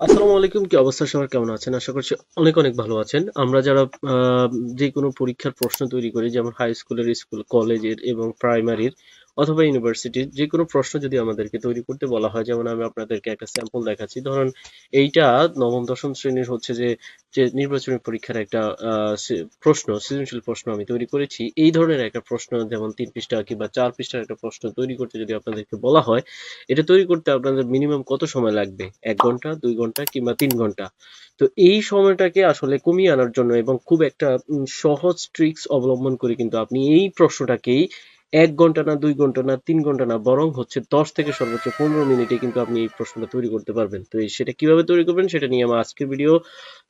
আসসালামু আলাইকুম, কি অবস্থা সবার? কেমন আছেন? আশা করছি অনেক অনেক ভালো আছেন। আমরা যারা যে কোনো পরীক্ষার প্রশ্ন তৈরি করি, যেমন হাই স্কুলের স্কুল কলেজের এবং প্রাইমারির অথবা ইউনিভার্সিটির যে কোনো প্রশ্ন যদি আমাদেরকে তৈরি করতে বলা হয়, যেমন আমি আপনাদেরকে একটা স্যাম্পল দেখাচ্ছি। ধরুন, এইটা নবম, দশম শ্রেণির হচ্ছে যে যে নির্বাচনী পরীক্ষার একটা প্রশ্ন, সৃজনশীল প্রশ্ন আমি তৈরি করেছি। এই ধরনের একটা প্রশ্ন, যেমন তিন পৃষ্ঠা কিংবা চার পৃষ্ঠার একটা প্রশ্ন তৈরি করতে যদি আপনাদেরকে বলা হয়, এটা তৈরি করতে আপনাদের মিনিমাম কত সময় লাগবে? এক ঘণ্টা, দুই ঘণ্টা কিংবা তিন ঘণ্টা? তো এই সময়টাকে আসলে কমিয়ে আনার জন্য এবং খুব একটা সহজ ট্রিক্স অবলম্বন করে কিন্তু আপনি এই প্রশ্নটাকেই এক ঘণ্টা না, দুই ঘণ্টা না, তিন ঘণ্টা না, বরং হচ্ছে দশ থেকে সর্বোচ্চ পনেরো মিনিটে কিন্তু আপনি এই প্রশ্নটা তৈরি করতে পারবেন। তো সেটা কীভাবে তৈরি করবেন সেটা নিয়ে আমার আজকের ভিডিও।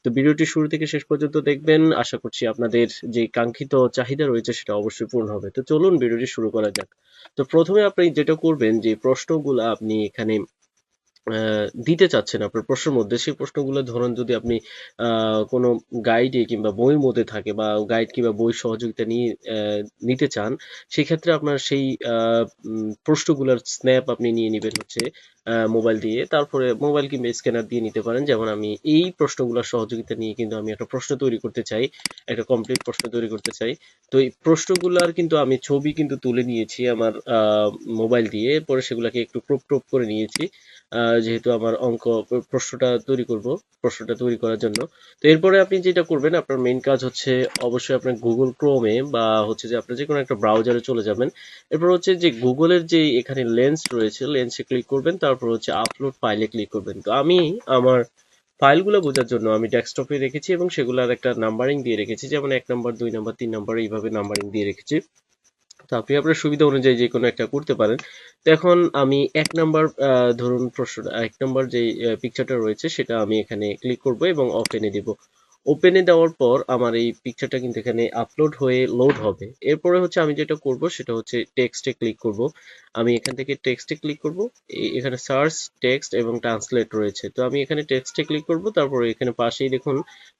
তো ভিডিওটি শুরু থেকে শেষ পর্যন্ত দেখবেন। আশা করছি আপনাদের যে কাঙ্ক্ষিত চাহিদা রয়েছে সেটা অবশ্যই পূর্ণ হবে। তো চলুন ভিডিওটি শুরু করা যাক। তো প্রথমে আপনি যেটা করবেন যে প্রশ্নগুলো আপনি এখানে দিতে চাচ্ছেন আপনার প্রশ্নের মধ্যে, সেই প্রশ্নগুলো ধরুন যদি আপনি কোনো গাইডে কিংবা বইয়ের মধ্যে থাকে বা গাইড কিংবা বই সহযোগিতা নিয়ে নিতে চান, সেক্ষেত্রে আপনার সেই প্রশ্নগুলোর স্ন্যাপ আপনি নিয়ে নেবেন হচ্ছে মোবাইল দিয়ে। তারপরে মোবাইল কিংবা স্ক্যানার দিয়ে নিতে পারেন। যেমন আমি এই প্রশ্নগুলোর সহযোগিতা নিয়ে কিন্তু আমি একটা প্রশ্ন তৈরি করতে চাই, একটা কমপ্লিট প্রশ্ন তৈরি করতে চাই। তো এই প্রশ্নগুলার কিন্তু আমি ছবি কিন্তু তুলে নিয়েছি আমার মোবাইল দিয়ে। পরে সেগুলোকে একটু ক্রপ ক্রপ করে নিয়েছি। যেহেতু আমার অঙ্ক প্রশ্নটা তৈরি করব, প্রশ্নটা তৈরি করার জন্য। তো এরপরে আপনি যেটা করবেন, আপনার মেইন কাজ হচ্ছে অবশ্যই আপনার গুগল ক্রোমে বা হচ্ছে যে আপনার যে কোনো একটা ব্রাউজারে চলে যাবেন। এরপর হচ্ছে যে গুগলের যে এখানে লেন্স রয়েছে লেন্সে ক্লিক করবেন, তারপর হচ্ছে আপলোড ফাইলে ক্লিক করবেন। তো আমি আমার ফাইলগুলো বোঝার জন্য আমি ডেস্কটপে রেখেছি এবং সেগুলোর একটা নাম্বারিং দিয়ে রেখেছি, যেমন এক নাম্বার দুই নাম্বার তিন নাম্বার এইভাবে নাম্বারিং দিয়ে রেখেছি। তো আপনি আপনার সুবিধা অনুযায়ী যে কোনো একটা করতে পারেন। তো এখন আমি এক নাম্বার ধরুন প্রশ্ন এক নাম্বার যে পিকচারটা রয়েছে সেটা আমি এখানে ক্লিক করব এবং ওপেনে দিব। ওপেনে দেওয়ার পর আমার এই পিকচারটা কিন্তু এখানে আপলোড হয়ে লোড হবে। এরপরে হচ্ছে আমি যেটা করব সেটা হচ্ছে টেক্সটে ক্লিক করব। আমি এখান থেকে টেক্সটে ক্লিক করব। এখানে সার্চ টেক্সট এবং ট্রান্সলেট রয়েছে। তো আমি এখানে টেক্সটে ক্লিক করব, তারপর এখানে পাশেই দেখুন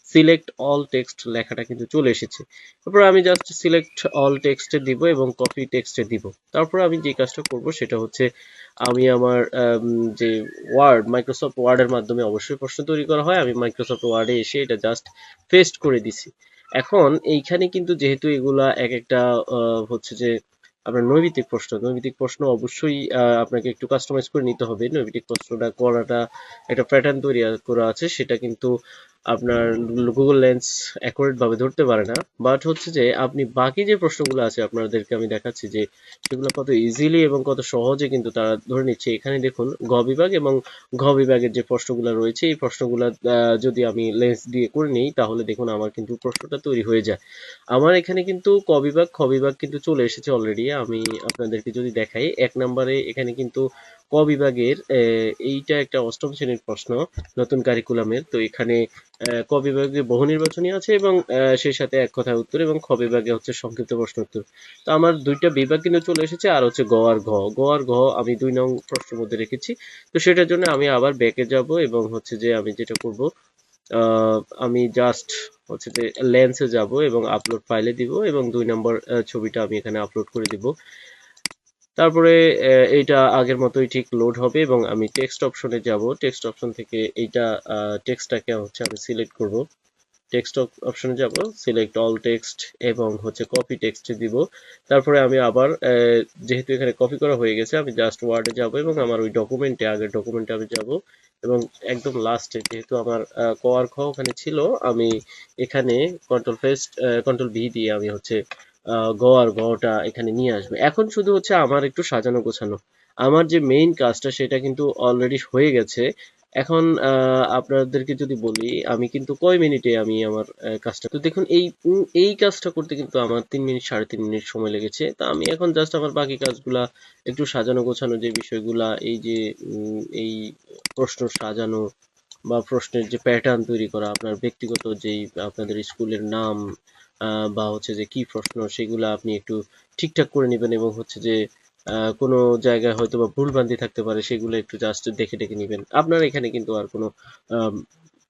সিলেক্ট অল টেক্সট লেখাটা কিন্তু চলে এসেছে। তারপর আমি জাস্ট সিলেক্ট অল টেক্সটে দিব এবং কপি টেক্সটে দিব। তারপর আমি যে কাজটা করব সেটা হচ্ছে, আমি আমার যে ওয়ার্ড মাইক্রোসফট ওয়ার্ডের মাধ্যমে অবশ্যই প্রশ্ন তৈরি করা হয়। আমি মাইক্রোসফট ওয়ার্ডে এসে এটা জাস্ট পেস্ট করে দিছি। এখন এইখানে কিন্তু যেহেতু এগুলা এক একটা হচ্ছে যে আপনার নৈমিত্তিক প্রশ্ন। নৈমিত্তিক প্রশ্ন অবশ্যই আপনাকে একটু কাস্টমাইজ করে নিতে হবে। নৈমিত্তিক প্রশ্নটা করাটা একটা প্যাটার্ন তৈরি করা আছে, সেটা কিন্তু আপনার গুগল লেন্স অ্যাকুরেট ভাবে ধরতে পারে না। বাট হচ্ছে যে, আপনি বাকি যে প্রশ্নগুলো আছে আপনাদেরকে আমি দেখাচ্ছি যে, সেগুলো কত ইজিলি এবং কত সহজে কিন্তু তারা ধরে নিচ্ছে। এখানে দেখুন, গ বিভাগ এবং ঘ বিভাগের যে প্রশ্নগুলো রয়েছে, এই প্রশ্নগুলো যদি আমি লেন্স দিয়ে করে নিই, তাহলে দেখুন আমার কিন্তু প্রশ্নটা তৈরি হয়ে যায়। আমার এখানে কিন্তু ক বিভাগ, খ বিভাগ কিন্তু চলে এসেছে অলরেডি আমি আপনাদেরকে যদি দেখাই, এক নম্বরে এখানে কিন্তু ক বিভাগের এইটা একটা অষ্টম শ্রেণির প্রশ্ন নতুন কারিকুলামের তো এখানে ক বিভাগে বহু নির্বাচনী আছে এবং সেই সাথে এক কথায় উত্তর এবং খ বিভাগে হচ্ছে সংক্ষিপ্ত প্রশ্ন উত্তর। তো আমার দুইটা বিভাগ কিন্তু চলে এসেছে, আর হচ্ছে গ আর ঘ। গ আর ঘ আমি দুই নং প্রশ্নের মধ্যে রেখেছি। তো সেটার জন্য আমি আবার ব্যাকে যাব এবং হচ্ছে যে আমি যেটা করব আমি জাস্ট হচ্ছে যে লেন্সে যাব এবং আপলোড ফাইলে দিব এবং দুই নম্বর ছবিটা আমি এখানে আপলোড করে দিব। তারপরে এইটা আগের মতোই ঠিক লোড হবে এবং আমি টেক্সট অপশনে যাব। টেক্সট অপশন থেকে এইটা টেক্সটটাকে হচ্ছে আমি সিলেক্ট করব। টেক্সট অপশনে যাব সিলেক্ট অল টেক্সট এবং হচ্ছে কপি টেক্সটে দিব। তারপরে আমি আবার যেহেতু এখানে কপি করা হয়ে গেছে আমি জাস্ট ওয়ার্ডে যাব এবং আমার ওই ডকুমেন্টে আগের ডকুমেন্টে আমি যাব এবং একদম লাস্টে যেহেতু আমার আহ, ক আর খ ওখানে ছিল আমি এখানে কন্ট্রোল ফেস্ট কন্ট্রোল ভি দিয়ে আমি হচ্ছে গ আর ঘটা এখানে নিয়ে আসবে। এখন শুধু হচ্ছে আমার একটু সাজানো গোছানো। আমার যে মেইন কাজটা সেটা কিন্তু অলরেডি হয়ে গেছে। এখন আপনাদেরকে যদি বলি, আমি কিন্তু কয় মিনিটে আমি আমার কাজটা তো দেখুন, এই এই কাজটা করতে কিন্তু আমার তিন মিনিট, সাড়ে তিন মিনিট সময় লেগেছে। তা আমি এখন জাস্ট আমার বাকি কাজগুলা, একটু সাজানো গোছানো যে বিষয়গুলা, এই যে এই প্রশ্ন সাজানো বা প্রশ্নের যে প্যাটার্ন তৈরি করা, আপনার ব্যক্তিগত যেই, আপনাদের স্কুলের নাম বা হচ্ছে যে কি প্রশ্ন সেগুলা আপনি একটু ঠিকঠাক করে নেবেন এবং হচ্ছে যে কোনো জায়গায় হয়তো বা ভুলভ্রান্তি থাকতে পারে সেগুলো একটু জাস্ট দেখে দেখে নেবেন। আপনার এখানে কিন্তু আর কোনো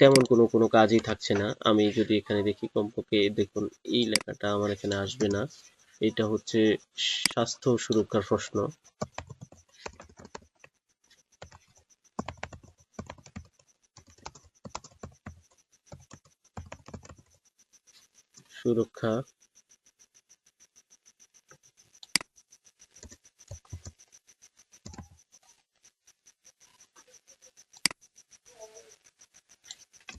তেমন কোনো কোনো কাজই থাকছে না। আমি যদি এখানে দেখি কমপক্ষে, দেখুন, এই লেখাটা আমার এখানে আসবে না। এটা হচ্ছে স্বাস্থ্য সুরক্ষার প্রশ্ন। সুরক্ষা।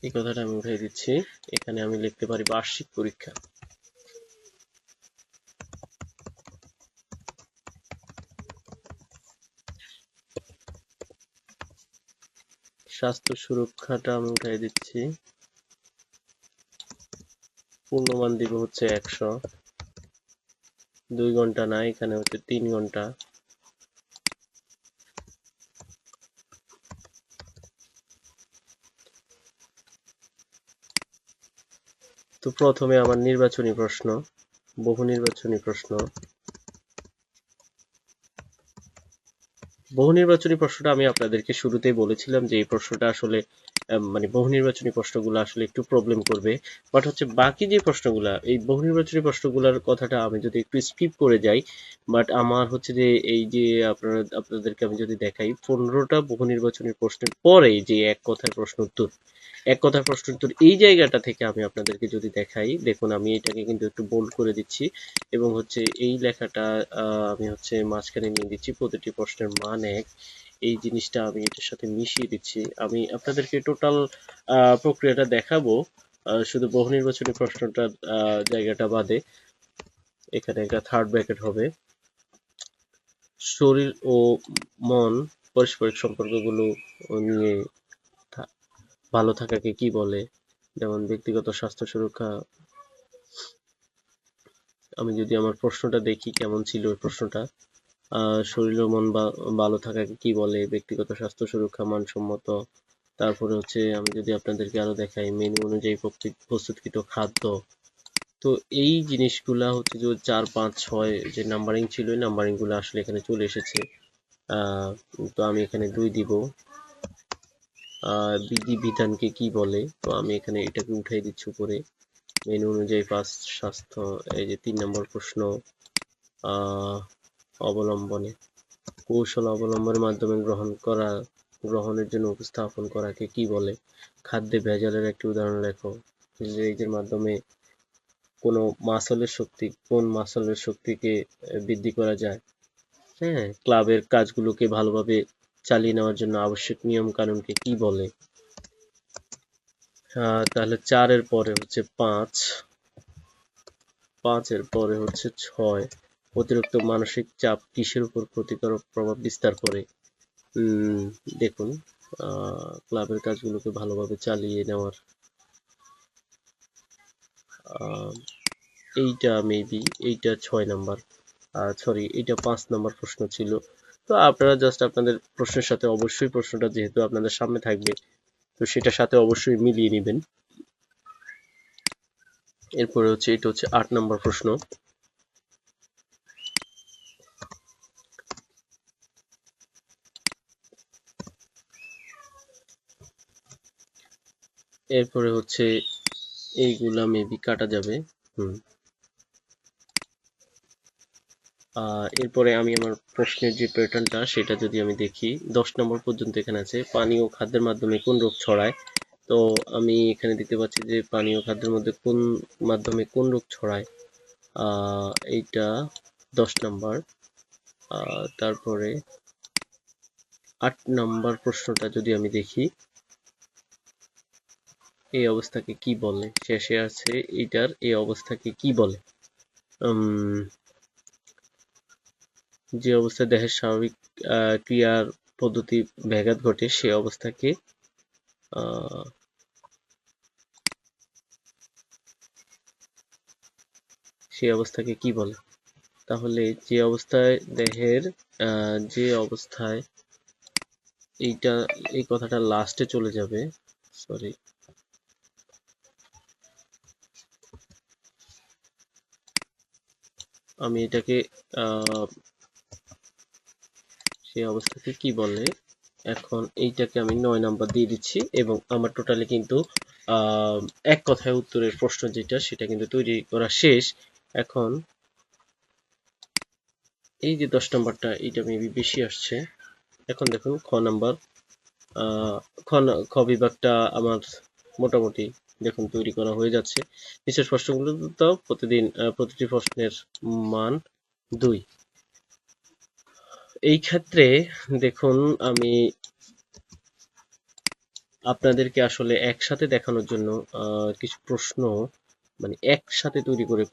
এই কথাটা আমি উঠাই দিচ্ছি। এখানে আমি লিখতে পারি বার্ষিক পরীক্ষা। স্বাস্থ্য সুরক্ষাটা আমি উঠাই দিচ্ছি। পূর্ণমান দিব হচ্ছে একশো। দুই ঘণ্টা না, এখানে হচ্ছে তিন ঘণ্টা। তো প্রথমে আমার নির্বাচনী প্রশ্ন, বহু নির্বাচনী প্রশ্ন। বহু নির্বাচনী প্রশ্নটা আমি আপনাদেরকে শুরুতেই বলেছিলাম যে এই প্রশ্নটা আসলে মানে বহু নির্বাচনী প্রশ্নগুলো আসলে একটু প্রবলেম করবে। বাট হচ্ছে বাকি যে প্রশ্নগুলা, এই বহু নির্বাচনী প্রশ্নগুলোর কথাটা আমি যদি একটু স্কিপ করে যাই বাট আমার হচ্ছে যে এই যে আপনারা, আপনাদেরকে আমি যদি দেখাই, পনেরোটা বহু নির্বাচনী প্রশ্নের পরে যে এক কথার প্রশ্ন উত্তর, এক কথার প্রশ্ন উত্তর এই জায়গাটা থেকে আমি আপনাদেরকে যদি দেখাই, দেখুন আমি এটাকে কিন্তু একটু বোল্ড করে দিচ্ছি, এবং হচ্ছে এই লেখাটা আমি হচ্ছে মাঝখানে নিয়ে দিচ্ছি, প্রতিটি প্রশ্নের মান এক। এই জিনিসটা আমি এটার সাথে মিশিয়ে দিচ্ছি। আমি আপনাদেরকে টোটাল প্রক্রিয়াটা দেখাবো। শুধু বহু নির্বাচনী প্রশ্নটার জায়গাটা বাদে। এখানে একটা থার্ড ব্র্যাকেট হবে। শরীর ও মন পারস্পরিক সম্পর্কগুলো নিয়ে ভালো থাকাকে কি বলে? যেমন ব্যক্তিগত স্বাস্থ্য সুরক্ষা। আমি যদি আমার প্রশ্নটা দেখি কেমন ছিল প্রশ্নটা। শরীর ও মন ভালো থাকাকে কি বলে? ব্যক্তিগত স্বাস্থ্য সুরক্ষা মানসম্মত। তারপরে হচ্ছে আমি যদি আপনাদেরকে আরও দেখাই মেনু অনুযায়ী প্রস্তুত- প্রস্তুতকৃত খাদ্য। তো এই জিনিসগুলা হচ্ছে যে চার, পাঁচ, ছয় যে নাম্বারিং ছিল ওই নাম্বারিংগুলো আসলে এখানে চলে এসেছে। তো আমি এখানে দুই দিব। বিধি বিধানকে কি বলে? তো আমি এখানে এটাকে উঠাই দিচ্ছি উপরে। মেনু অনুযায়ী পাঁচ, স্বাস্থ্য, এই যে তিন নম্বর প্রশ্ন। আহ অবলম্বনে। কৌশল অবলম্বনের মাধ্যমে গ্রহণ করা, গ্রহণের জন্য উপস্থাপন করাকে কি বলে? খাদ্যে ভেজালের একটি উদাহরণ লেখো। এর মাধ্যমে কোনো মাসলের শক্তি, কোন মাসলের শক্তিকে বৃদ্ধি করা যায়? হ্যাঁ ক্লাবের কাজগুলোকে ভালোভাবে চালিয়ে নেওয়ার জন্য আবশ্যক নিয়ম কানুনকে কি বলে? তাহলে চারের পরে হচ্ছে পাঁচ। পাঁচের পরে হচ্ছে ছয়। অতিরিক্ত মানসিক চাপ কিসের উপর ক্ষতিকারক প্রভাব বিস্তার করে? দেখুন ক্লাবের কাজগুলোকে ভালোভাবে চালিয়ে নেওয়ার এইটা মেবি এইটা ছয় নাম্বার সরি এইটা পাঁচ নাম্বার প্রশ্ন ছিল। তো আপনারা জাস্ট আপনাদের প্রশ্নের সাথে অবশ্যই প্রশ্নটা যেহেতু আপনাদের সামনে থাকবে, তো সেটার সাথে অবশ্যই মিলিয়ে নেবেন। এরপরে হচ্ছে, এটা হচ্ছে আট নাম্বার প্রশ্ন। এরপরে হচ্ছে এইগুলা মেবি কাটা যাবে। হুম। এরপরে আমি আমার প্রশ্নের যে প্যাটার্নটা সেটা যদি আমি দেখি, দশ নম্বর পর্যন্ত এখানে আছে, পানি ও খাদ্যের মাধ্যমে কোন রোগ ছড়ায়? তো আমি এখানে দেখতে পাচ্ছি যে পানি ও খাদ্যের মধ্যে কোন মাধ্যমে কোন রোগ ছড়ায়? এইটা দশ নম্বর। তারপরে আট নম্বর প্রশ্নটা যদি আমি দেখি এই অবস্থাকে কি বলে? শেষে আছে, এটার এই অবস্থাকে কি বলে? যে অবস্থায় দেহের স্বাভাবিক ক্রিয়ার পদ্ধতি ব্যাঘাত ঘটে, সে অবস্থাকে সে অবস্থাকে কি বলে? তাহলে যে অবস্থায় দেহের যে অবস্থায় এইটা, এই কথাটা লাস্টে চলে যাবে সরি আমি এটাকে সেই অবস্থাকে কি বলে? এখন এইটাকে আমি নয় নাম্বার দিয়ে দিচ্ছি এবং আমার টোটালি কিন্তু এক কথায় উত্তরের প্রশ্ন যেটা, সেটা কিন্তু তৈরি করা শেষ। এখন এই যে দশ নাম্বারটা, এইটা মেবি বেশি আসছে। এখন দেখুন, খ নাম্বার খ বিভাগটা আমার মোটামুটি দেখুন, তৈরি করা হয়ে যাচ্ছে। বিশেষ প্রশ্নগুলো তো প্রতিদিন প্রতিটি প্রশ্নের মান দুই। এই ক্ষেত্রে দেখুন, আমি আপনাদেরকে আসলে একসাথে দেখানোর জন্য কিছু প্রশ্ন মানে একসাথে তৈরি করে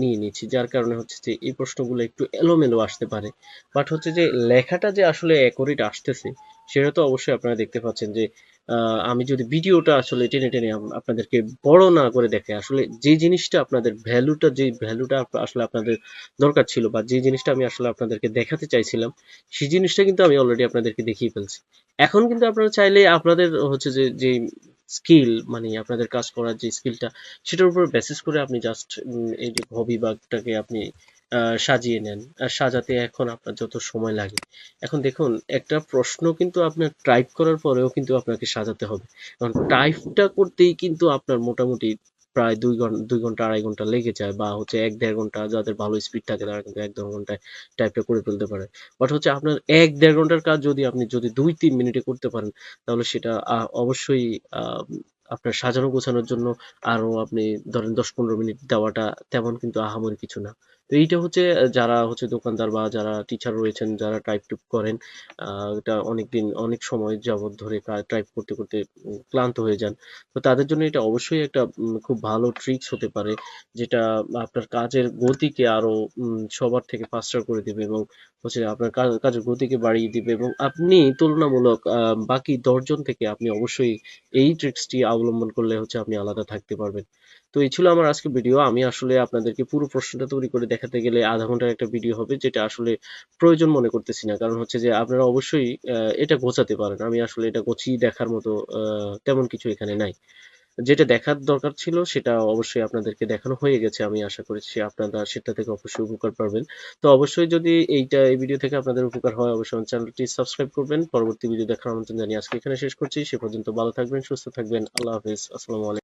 নিয়ে নিচ্ছি, যার কারণে হচ্ছে যে এই প্রশ্নগুলো একটু এলোমেলো আসতে পারে। বাট হচ্ছে যে লেখাটা যে আসলে অ্যাকুরেট আসতেছে, সেটা তো অবশ্যই আপনারা দেখতে পাচ্ছেন যে আমি যদি ভিডিওটা আসলে টেনে টেনে আপনাদেরকে বড় না করে দেখে, আসলে যে জিনিসটা আপনাদের ভ্যালুটা যে ভ্যালুটা আসলে আপনাদের দরকার ছিল বা যে জিনিসটা আমি আসলে আপনাদেরকে দেখাতে চাইছিলাম, সেই জিনিসটা কিন্তু আমি অলরেডি আপনাদেরকে দেখিয়ে ফেলছি। এখন কিন্তু আপনারা চাইলে আপনাদের হচ্ছে যে যে স্কিল মানে আপনাদের কাজ করার যে স্কিলটা সেটার উপর বেসিস করে আপনি জাস্ট এই যে হবি বাগটাকে আপনি সাজিয়ে নেন। সাজাতে এখন আপনার যত সময় লাগে। এখন দেখুন, একটা প্রশ্ন কিন্তু আপনার টাইপ করার পরেও কিন্তু আপনাকে সাজাতে হবে। কারণ টাইপটা করতেই কিন্তু আপনার মোটামুটি প্রায় দুই ঘণ্টা দুই ঘণ্টা, আড়াই ঘণ্টা লেগে যায় বা হচ্ছে এক দেড় ঘণ্টা যাদের ভালো স্পিড থাকে তারা কিন্তু এক দেড় ঘন্টায় টাইপটা করে ফেলতে পারে। বাট হচ্ছে আপনার এক দেড় ঘণ্টার কাজ যদি আপনি যদি দুই তিন মিনিটে করতে পারেন, তাহলে সেটা অবশ্যই আপনার সাজানো গোছানোর জন্য আরও আপনি ধরেন দশ পনেরো মিনিট দেওয়াটা তেমন কিন্তু আহামরি কিছু না। তো এইটা হচ্ছে যারা হচ্ছে দোকানদার বা যারা টিচার রয়েছেন, যারা টাইপ টুপ করেন এটা অনেকদিন, অনেক সময় যাবত ধরে টাইপ করতে করতে ক্লান্ত হয়ে যান। তো তাদের জন্য এটা অবশ্যই একটা খুব ভালো ট্রিক্স হতে পারে, যেটা আপনার কাজের গতিকে আরও সবার থেকে ফাস্টার করে দিবে এবং হচ্ছে আপনার কাজের গতিকে বাড়িয়ে দিবে এবং আপনি তুলনামূলক বাকি দশজন থেকে আপনি অবশ্যই এই ট্রিক্সটি অবলম্বন করলে হচ্ছে আপনি আলাদা থাকতে পারবেন। তো এই ছিল আমার আজকে ভিডিও আমি আসলে আপনাদেরকে পুরো প্রশ্নটা তৈরি করে দেখাতে গেলে আধা ঘণ্টার একটা ভিডিও হবে, যেটা আসলে প্রয়োজন মনে করতেছি না। কারণ হচ্ছে যে আপনারা অবশ্যই এটা গোছাতে পারেন। আমি আসলে এটা গোছিয়ে দেখার মতো তেমন কিছু এখানে নাই। যেটা দেখার দরকার ছিল, সেটা অবশ্যই আপনাদেরকে দেখানো হয়ে গেছে। আমি আশা করছি আপনারা সেটা থেকে অবশ্যই উপকার পাবেন তো অবশ্যই যদি এইটা, এই ভিডিও থেকে আপনাদের উপকার হয়, অবশ্যই চ্যানেলটি সাবস্ক্রাইব করবেন। পরবর্তী ভিডিও দেখার আমন্ত্রণ জানিয়ে আজকে এখানে শেষ করছি। সে পর্যন্ত ভালো থাকবেন, সুস্থ থাকবেন। আল্লাহ হাফেজ। আসসালামু আলাইকুম।